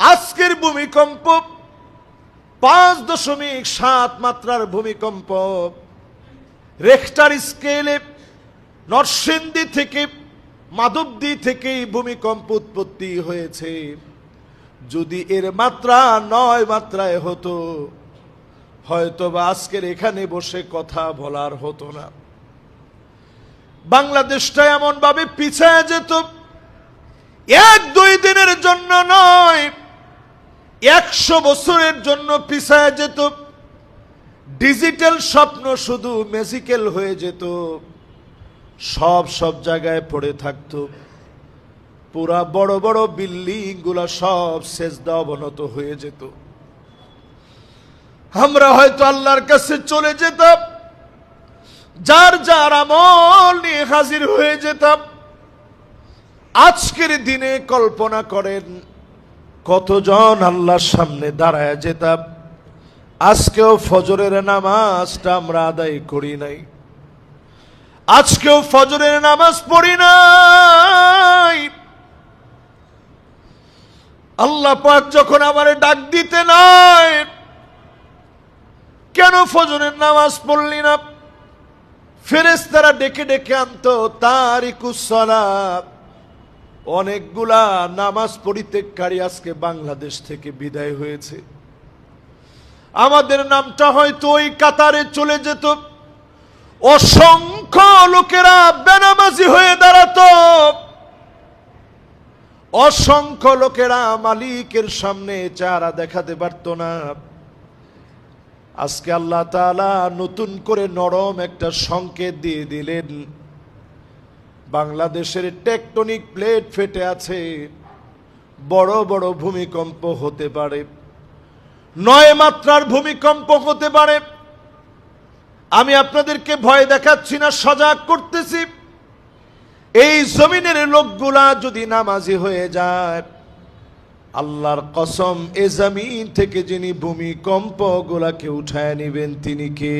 আজকের ভূমিকম্প পাঁচ দশমিক সাত মাত্রার ভূমিকম্প। রেখটার স্কেলে নরসিংদী থেকে মাধবদী থেকেই ভূমিকম্প উৎপত্তি হয়েছে। যদি এর মাত্রা নয় মাত্রায় হতো হয়তো বা আজকের এখানে বসে কথা বলার হতো না। বাংলাদেশটা এমন ভাবে পিছায় যেত, এক দুই দিনের জন্য নয় একশো বছরের জন্য পিছায় যেত। ডিজিটাল স্বপ্ন শুধু ম্যাজিক্যাল হয়ে যেত। সব সব জায়গায় পড়ে থাকতো। পুরা বড় বড় বিল্ডিংগুলা সব সেজদা অবনত হয়ে যেত। আমরা হয়তো আল্লাহর কাছে চলে যেতাম। যার যার আমল নিয়ে হাজির হয়ে যেতাম। আজকের দিনে কল্পনা করেন কতজন আল্লাহর সামনে দাঁড়ায় যেতাম? আজকেও ফজরের নামাজটা আমরা আদায় করি নাই। আজকেও ফজরের নামাজ পড়ি নাই। আল্লাহ পাক যখন আমারে ডাক দিতে নাই, কেন ফজরের নামাজ পড়লি না? ফেরেস্তারা ডেকে ডেকে আনতো তারিকুসলা অনেকগুলা নামাজ পরিত্যাগকারী আজকে বাংলাদেশ থেকে বিদায় হয়েছে। আমাদের নামটা হয়তো ওই কাতারে চলে যেত। অসংখ্য লোকেরা বেনামাজি হয়ে দাঁড়াত। অসংখ্য লোকেরা মালিকের সামনে চারা দেখাতে পারত না। আজকে আল্লাহ তাআলা নতুন করে নরম একটা সংকেত দিয়ে দিলেন। বাংলাদেশের টেকটনিক প্লেট ফেটে আছে। বড় বড় ভূমিকম্প হতে পারে। নয় মাত্রার ভূমিকম্প হতে পারে। আমি আপনাদেরকে ভয় দেখাচ্ছি না, সজাগ করতেছি। এই জমিনের লোকগুলা যদি নামাজি হয়ে যায়, আল্লাহর কসম, এ জমিন থেকে যিনি ভূমিকম্প গুলাকে উঠায় নিবেন তিনি কে?